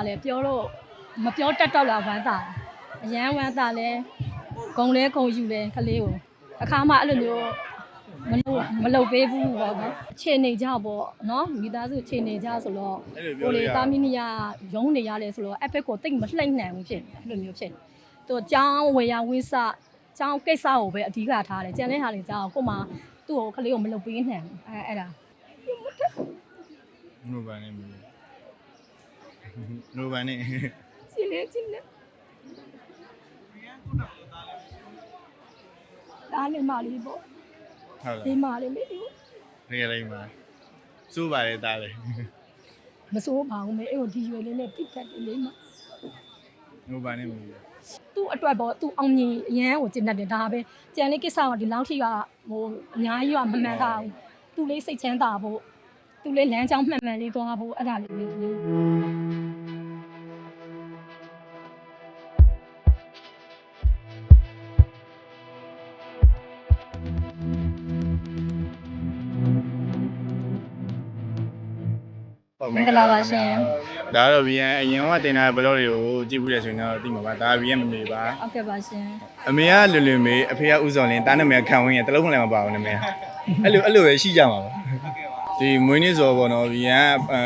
အရန်လဲဝမ်းသာလဲပြောလို့မပြောတတ်တော့လားဝမ်းသာတယ်အရန်ဝမ်းသာလဲဂုံလဲဂုံယူလဲကလေးကိုအခါမှအဲ့လိုမျိုးမလုပ်မလုပ်ပေးဘူးပေါ့နော်အခြေအနေကြပေါ့နော်မိသားစုအခြေအနေကြဆိုတော့အဲ့လိုပြောကိုလို့လေရတာမီနီယာရုံးနေရတယ်ဆိုတော့အဖက်ကိုတိတ်မလှိမ့်နိုင်ဘူးဖြစ်တယ်အဲ့လိုမျိုးဖြစ်တယ်သူအကြောင်းဝေယဝိစအကြောင်းကိစ္စကိုပဲအဓိကထားတယ်ကြံတဲ့ဟာတွေကြောင်းကိုမှသူ့ကိုကလေးကိုမလုပ်ပေးနိုင်ဘူးအဲအဲ့ဒါနုဘာနဲ့မီ နုဘာနဲ့ကြည့်လေကြည့်လေဒါနဲ့မလေးပေါ့ဟုတ်ဒီလားမလေးမေးဘူးနေရာတိုင်းမှာစိုးပါလေတားလေမစိုးပါဘူးမေအဲ့ကိုဒီရွယ်လေးနဲ့ပြစ်တတ်တယ်လေမနုဘာနဲ့မီသူ့အတွက်ပေါ့သူ့အောင်မြင်အရန်ကိုကျင့်တတ်တယ်ဒါပဲကြံလေးကိစ္စကဒီလောက်ထိကဟိုအများကြီးကမမှန်တာဘူးသူလေးစိတ်ချမ်းသာဖို့သူလေးလမ်းကြောင်းမှန်မှန်လေးသွားဖို့အဲ့ဒါလေးလေး မင်္ဂလာပါရှင်ဒါတော့ VN အရင်ကတင်တာဘလော့တွေကိုကြည့်ဘူးလေဆိုရင်တော့သိမှာပါဒါ VN မမေပါဟုတ်ကဲ့ပါရှင်အမေကလွန်လွန်မေအဖေကဥစော်လင်းတားနာမည်ခံဝင်ရတလုံးမလည်းမပါဘူးနာမည်အဲ့လိုအဲ့လိုပဲရှိကြမှာပါဒီမွေးနေ့ဆိုတော့ဗောနော် VN အဲ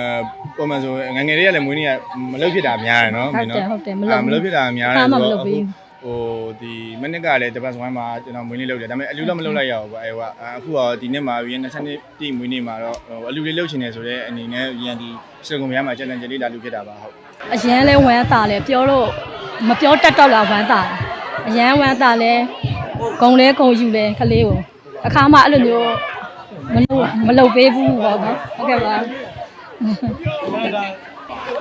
ပုံမှန်ဆိုငယ်ငယ်လေးကလည်းမွေးနေ့ကမလုပ်ဖြစ်တာများတယ်နော်ဟုတ်တယ်ဟုတ်တယ်မလုပ်မလုပ်ဖြစ်တာများတယ်အားမဆိုမတော့လုပ်ဘူး ဟိုဒီမနစ်ကလည်းတပတ်စဝိုင်းမှာကျွန်တော်မွေးနေ့လုပ်တယ်ဒါပေမဲ့အလူတော့မလုပ်လိုက်ရဘူးပေါ့အဲဟိုအခုတော့ဒီနေ့မှာ VN 20နှစ်ပြည့်မွေးနေ့မှာတော့ဟိုအလူလေးလုပ်ချင်တယ်ဆိုတော့အနေနဲ့ VN ဒီစကုံမရမှာ challenge လေးလာလူဖြစ်တာပါဟုတ်အရန်လဲဝမ်းသာလဲပြောလို့မပြောတတ်တော့လားဝမ်းသာတယ်အရန်ဝမ်းသာလဲဂုံလဲဂုံယူလဲကလေးကိုအခါမှအဲ့လိုမျိုးမလုပ်မလုပ်ပေးဘူးပေါ့နော်ဟုတ်ကဲ့ပါ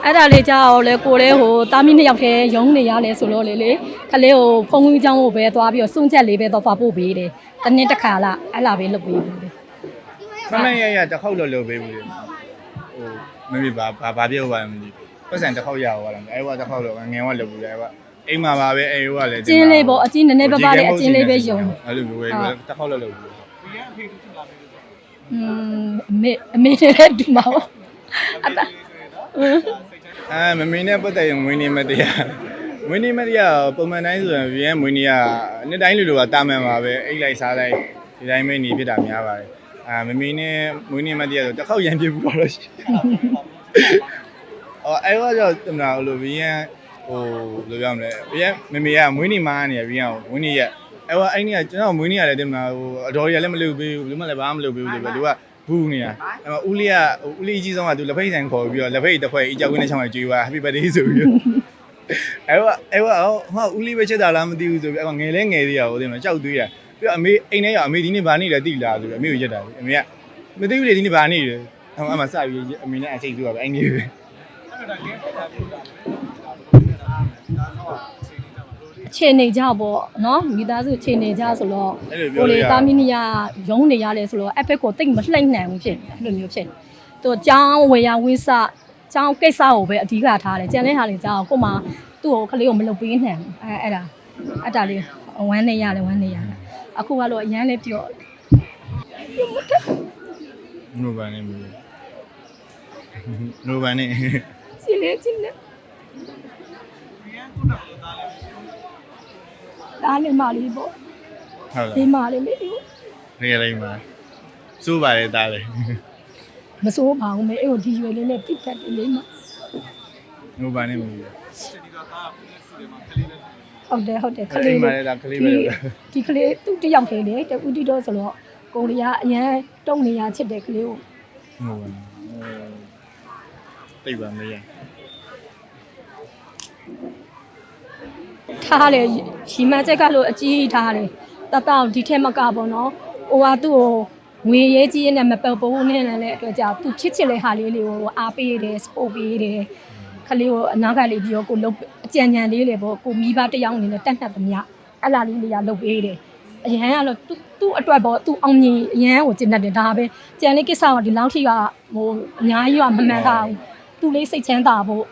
အဲ့ဒါလေးကြတော့လေကိုလေးဟိုတာမီနှစ်ယောက်တည်းရုံးနေရလဲဆိုတော့လေလေခလေးဟိုဖုန်ကြီးချောင်းကိုပဲသွားပြီးတော့စွန့်ချက်လေးပဲတော့ဖာပို့ပေးတယ်တနေ့တစ်ခါလာအဲ့လာပဲလုပ်ပေးဘူးလေမမရရတစ်ခေါက်လောက်လုပ်ပေးဘူးလေဟိုမမေဘာဘာပြောပါမသိပတ်စံတစ်ခေါက်ရအောင်ပါလားအဲ့ဝါတစ်ခေါက်လောက်ငငယ်ဝလုပ်ဘူးလေအဲ့ဝါအိမ်မှာပါပဲအဲ့ဝါလည်းကျင်းလေးပေါ့အချင်းနည်းနည်းပါးပါးလေးအချင်းလေးပဲယုံအဲ့လိုမျိုးပဲတစ်ခေါက်လောက်လုပ်ဘူးအမေအမေလည်းဒီမှာပေါ့ အတာအဲမမေနဲ့ပတ်သက်ရင်မွေးနေ့မတရားမွေးနေ့မတရားပုံမှန်တိုင်းဆိုရင် VN မွေးနေ့ကနှစ်တိုင်းလူလိုကတာမန်ပါပဲအိတ်လိုက်စားလိုက်ဒီတိုင်းပဲနေဖြစ်တာများပါတယ်အာမမေနဲ့မွေးနေ့မတရားဆိုတစ်ခေါက်ရန်ပြဘူးတော့ရှိအော်အဲဟောကြောင့်တမနာလို့ VN ဟိုဘယ်လိုပြောမလဲ VN မမေကမွေးနေ့မားနေရ VN ကိုမွေးနေ့ရက်အဲဟောအဲ့နေ့ကကျွန်တော်မွေးနေ့ရတယ်တမနာဟိုအတော်ရလည်းမလုပ်ပေးဘူးဘယ်မှလည်းဘာမှမလုပ်ပေးဘူးဆိုပြီးသူက ဘူးနေတာအဲ့မှာဦးလေးကဦးလေးအကြီးဆုံးကသူလက်ဖိတ်ဆိုင်ခေါ်ပြီးတော့လက်ဖိတ်တစ်ခွက်အကြောက်ဝင်းနဲ့ချောင်းနဲ့ကြွေးသွား Happy birthday ဆိုပြီးတော့အဲ့ဟောအဲ့ဟောဟောဦးလေးပဲချက်တာလားမသိဘူးဆိုပြီးအဲ့ကောင်ငယ်လဲငယ်သေးရဟိုဒီမှာကြောက်သွေးတာပြီးတော့အမေအိမ်ထဲရောက်အမေဒီနေ့ဘာနေလဲတိလားဆိုပြီးအမေကိုရက်တာလေအမေကမသိဘူးလေဒီနေ့ဘာနေလဲအမအမစပြီးအမေနဲ့အစိတ်ဆိုးတာပဲအဲ့ဒီပဲအ ခြေအနေကြပေါ့နော်မိသားစုအခြေအနေကြဆိုတော့အဲ့လိုပြောကိုလို့လေရတာမီနီယာရုံးနေရတယ်ဆိုတော့အဖက်ကိုတိတ်မလှိမ့်နိုင်ဘူးဖြစ်တယ်အဲ့လိုမျိုးဖြစ်တယ်သူအကြောင်းဝေယဝိစအကြောင်းကိစ္စကိုပဲအဓိကထားတယ်ကြံတဲ့ဟာတွေကြောင်းကိုမှသူ့ကိုကလေးကိုမလုပ်ပေးနိုင်ဘူးအဲအဲ့ဒါအဲ့ဒါလေးဝမ်းနေရတယ်ဝမ်းနေရတယ်အခုကတော့အရန်လေးပြော့နုဘာနဲ့မီနုဘာနဲ့ကြည့်လေ ဒါနဲ့မလေးပေါ့ဟုတ်လားဒီမလေးမေးဘူးနေရာတိုင်းမှာစိုးပါလေတားလေမစိုးပါဘူးမေအဲ့ကိုဒီရွယ်လေးနဲ့ပြစ်တတ်တယ်လေမနုဘာနဲ့မီဟုတ်တယ်ဟုတ်တယ်ခခလေးလေးလေးပါလေဒါခလေးပဲလို့ဒီကလေးသူ့တယောက်သေးတယ်တဦးတီတော့ဆိုတော့ကိုရီးယားအရန်တုံနေရချစ်တဲ့ကလေးကိုနုဘာတိတ်ပါမရ ထားတယ်ရီမန်ချက်ကလို့အကြီးထားတယ်တတောက်ဒီထက်မကပေါ့နော်ဟိုကသူ့ကိုငွေရေးကြီးနဲ့မပတ်ဘူးနဲ့လည်းအတွက်ကြောင့်သူချစ်ချစ်တဲ့ဟာလေးလေးကိုအားပေးတယ်စပို့ပေးတယ်ခလေးကိုအနာကလေးပြီးတော့ကိုလုတ်အကြံဉာဏ်လေးလေပေါ့ကိုမိဘတစ်ယောက်အနေနဲ့တတ်နှက်သမျှအဲ့လာလေးလေးကလုတ်ပေးတယ်အရန်ကတော့သူသူ့အတွက်ပေါ့သူအောင်မြင်အရန်ကိုကျင့်တတ်တယ်ဒါပဲကြံလေးကိစ္စကဒီလောက်ထိကဟိုအများကြီးကမမှန်တာဘူးသူလေးစိတ်ချမ်းသာဖို့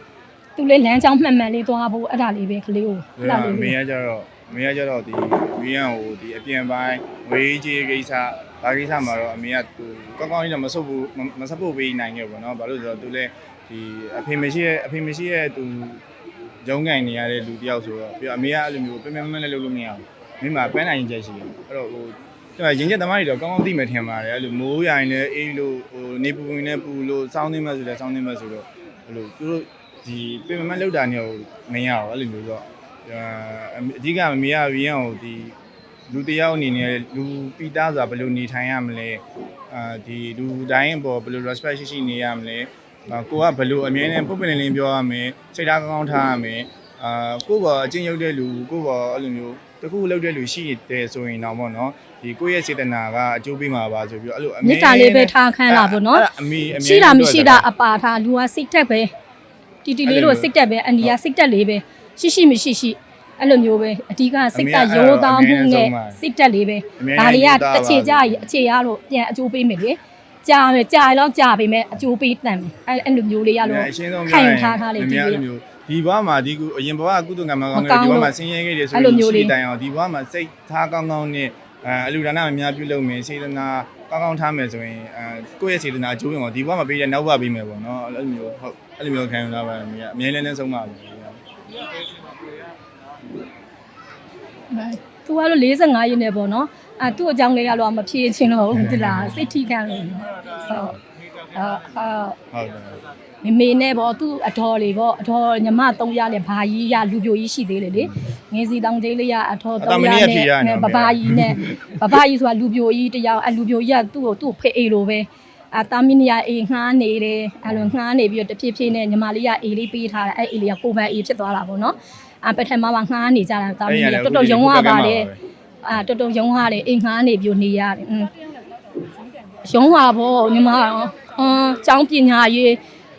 သူလေးလမ်းကြောင်းမှန်မှန်လေးသွားဖို့အဲ့ဒါလေးပဲကလေးကိုအဲ့ဒါလေး မ ပဲ င်းကကြတော့မင်းကကြတော့ဒီဝီယန်ကိုဒီအပြင်ပိုင်းဝေးကြီးကိစ္စဘာကိစ္စမှာတော့အမေကသူကောင်းကောင်းကြီးတော့မဆုပ်ဘူးမဆုပ်ဖို့ပေးနိုင်ခဲ့ဘူးเนาะဘာလို့လဲဆိုတော့သူလည်းဒီ ဒီအဖေမရှိရဲ့အဖေမရှိရဲ့သူရုံးကန်နေရတဲ့လူတယောက်ဆိုတော့ပြီးတော့အမေကအဲ့လိုမျိုးပင်ပင်မမနဲ့လုပ်လို့မရဘူးမိမပန်းနိုင်ချက်ရှိတယ်အဲ့တော့ဟိုသူကရင်ချက်သမားတွေတော့ကောင်းကောင်းသိမယ်ထင်ပါတယ်အဲ့လိုမိုးရိုင်နဲ့အေးလို့ဟိုနေပူဝင်နဲ့ပူလို့စောင်းသိမဲ့ဆိုလဲစောင်းသိမဲ့ဆိုတော့အဲ့လိုသူတို့ ဒီပင်ပင်မလောက်တာနေမရဘူးအဲ့လိုမျိုးဆိုတော့အဓိကမမေကရင်းအောင်ဒီလူတစ်ယောက်အနေနဲ့လူပီတာဆိုတာဘယ်လိုနေထိုင်ရမလဲအာဒီလူတိုင်းအပေါ်ဘယ်လို respect ရှိရှိနေရမလဲအာကိုကဘယ်လိုအမြဲတမ်းပုတ်ပင်လင်းလင်းပြောရမယ်စိတ်ဓာတ်ကောင်းကောင်းထားရမယ်အာကိုယ့်ဘောအချင်းရုပ်တဲ့လူကိုယ့်ဘောအဲ့လိုမျိုးတခုလောက်တဲ့လူရှိတယ်ဆိုရင်တော့ဗောနော်ဒီကိုယ့်ရဲ့စေတနာကအကျိုးပေးမှာပါဆိုပြီးတော့အဲ့လိုအမြဲမေတ္တာလေးပဲထားခိုင်းလာပေါ့နော်အဲ့ဒါအမေအမြဲရှိတာမရှိတာအပါထားလူကစိတ်တက်ပဲ တီတီလေးတို့စိတ်တက်ပဲအန်ဒီကစိတ်တက်လေးပဲရှိရှိမရှိရှိအဲ့လိုမျိုးပဲအဓိကစိတ်တက်ရိုးသားမှုနဲ့စိတ်တက်လေးပဲဒါတွေကတစ်ချေကြအခြေရလို့ပြန်အကျိုးပေးမယ်လေကြာမယ်ကြာရင်တော့ကြာပြီမဲ့အကျိုးပေးတန်မယ်အဲ့အဲ့လိုမျိုးလေးရလို့အရှင်းဆုံးခံယူထားထားလေးဒီဒီလေးမျိုးဒီဘဝမှာဒီကုအရင်ဘဝကကုသကံမကောင်းမကောတယ်င်းဒီဘဝလို့မှာဆင်းရဲခဲ့တယ်ဆိုအဲ့လိုမျိုးလေးရှိတိုင်အောင်ဒီဘဝမှာစိတ်ထားကောင်းကောင်းနဲ့အဲအလူဒါနအများပြုလုပ်မယ်စေတနာ ကောင်းကောင်းထားမယ်ဆိုရင်အဲကိုယ့်ရဲ့စေတနာအကျိုးဝင်အောင်ဒီဘဝမှာပေးတဲ့နောက်ဘဝပေးမယ်ပေါ့နော်အဲ့လိုမျိုးဟုတ်အဲ့လိုမျိုးခံယူလာပါမယ်အမြဲတမ်းနဲ့ဆုံးပါဘူးသူကတော့45ရင်းနဲ့ပေါ့နော်အဲသူ့အကြောင်းလေးရတော့မဖြေချင်တော့ဘူးတိလားစိတ်ထိခံလို့ဟုတ်အာအာဟုတ်တယ် မမေနဲ့ပေါ့သူ့အတော်လေးပေါ့အတော်ညီမ3ရလဲဘာကြီးရလူပြိုကြီးရှိသေးလေလေငင်းစီတောင်သေးလေးရအတော်3ရနဲ့ဘဘာကြီးနဲ့ဘဘာကြီးဆိုတာလူပြိုကြီးတယောက်အလူပြိုကြီးကသူ့ကိုသူ့ဖေးအေးလိုပဲအတာမီနီယာအေးငှားနေတယ်အဲ့လိုငှားနေပြီးတော့တဖြည်းဖြည်းနဲ့ညီမလေးကအေးလေးပေးထားတယ်အဲ့အေးလေးကကိုပန်အေးဖြစ်သွားတာပေါ့နော်အပထမမှာငှားနေကြတာတာမီနီယာတော်တော်ရုံးရပါတယ်အာတော်တော်ရုံးရတယ်အိမ်ငှားနေပြီးနေရတယ်อืมရုံးရပေါ့ညီမရောအင်းចောင်းပညာရေး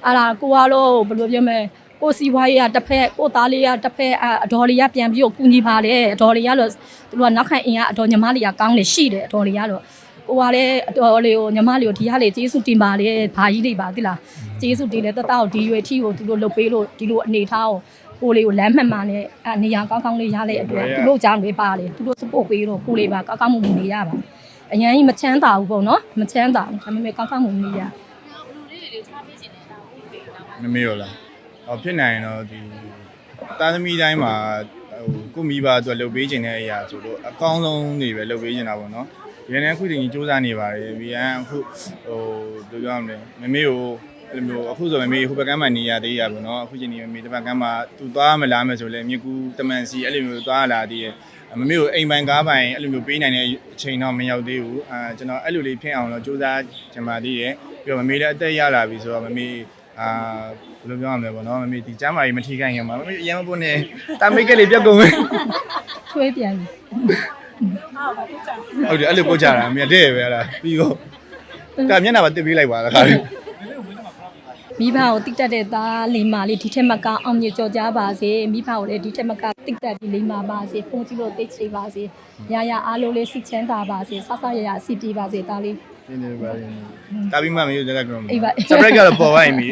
အဲ့ဒါကိုကတော့ဘယ်လိုပြောမလဲကိုစီဝါးရေးကတစ်ဖက်ကိုသားလေးကတစ်ဖက်အအတော်လေးကပြန်ပြီးတော့ကူညီပါတယ်အတော်လေးကလို့သူတို့ကနောက်ခံအင်ကအတော်ညီမလေးကကောင်းတယ်ရှိတယ်အတော်လေးကတော့ကိုကလည်းအတော်လေးကိုညီမလေးကိုဒီကလေးကျေးဇူးတင်ပါတယ်ဘာကြီးတွေပါသိလားကျေးဇူးတင်တယ်တတကိုဒီရွယ်ထီကိုသူတို့လုပ်ပေးလို့ဒီလိုအနေထားကိုကိုလေးကိုလမ်းမှန်မှန်နဲ့အနေရာကောင်းကောင်းလေးရတဲ့အတွက်သူတို့ကြောင့်တွေပါတယ်သူတို့ support ပေးတော့ကိုလေးပါကောင်းကောင်းမှုနေရပါအရင်ကြီးမချမ်းသာဘူးပေါ့နော်မချမ်းသာဘူးဒါပေမဲ့ကောင်းကောင်းမှုနေရ မမေရောလားဟောဖြစ်နိုင်ရင်တော့ဒီတာသမီတိုင်းမှာဟိုကိုမိဘအတွက်လုပ်ပေးခြင်းတဲ့အရာဆိုတော့အကောင်းဆုံးနေပဲလုပ်ပေးနေတာပေါ့နော်ဒီနေ့အခုချိန်ကြီးစူးစမ်းနေပါတယ်ပြီးရင်အခုဟိုဘယ်လိုပြောရမလဲမမေကိုအဲ့လိုမျိုးအခုဆိုမမေဟိုဘက်ကမ်းမှာနေရသေးရပါတော့အခုချိန်ကြီးမမေတစ်ဘက်ကမ်းမှာသူသွားမလားမယ်ဆိုလဲမြေကူတမန်စီအဲ့လိုမျိုးသွားလာသေးရဲ့ မမေကိုအိမ်ပိုင်ကားပိုင်အဲ့လိုမျိုးပေးနိုင်တဲ့အချိန်တော့မရောက်သေးဘူးအာကျွန်တော်အဲ့လိုလေးဖြစ်အောင်တော့စူးစမ်းချင်ပါသေးရဲ့ပြီးတော့မမေလည်းအသက်ရလာပြီဆိုတော့မမေအာဘယ်လိုပြောရမလဲပေါ့နော်မမေဒီကျမ်းမာကြီးမထိခိုက်ခင်မှာမမေအရင်မပွန်းနေတာမိတ်ကလေးပြတ်ကုန်မယ်ချွေးပြန်ပြီဟုတ်တယ်အဲ့လိုပို့ကြတာမြတ်တဲ့ပဲလားပြီးတော့ကမျက်နှာပါတစ်ပေးလိုက်ပါလားခါလေး မိဘကိုတိတ်တက်တဲ့သားလေးမလေးဒီထက်မကအောင်မြင်ကြော်ကြပါစေမိဘကိုလည်းဒီထက်မကတိတ်တက်ပြီးလေးမပါစေဖုန်ကြည့်လို့တိတ်ချေပါစေရာရာအားလုံးလေးစိတ်ချမ်းသာပါစေဆဆရရအစီပြေပါစေသားလေးရှင်းနေပါလိမ့်တာပြီးမှမယူကြကတော့အေးပါစပရက်ကတော့ပေါ်သွားပြီ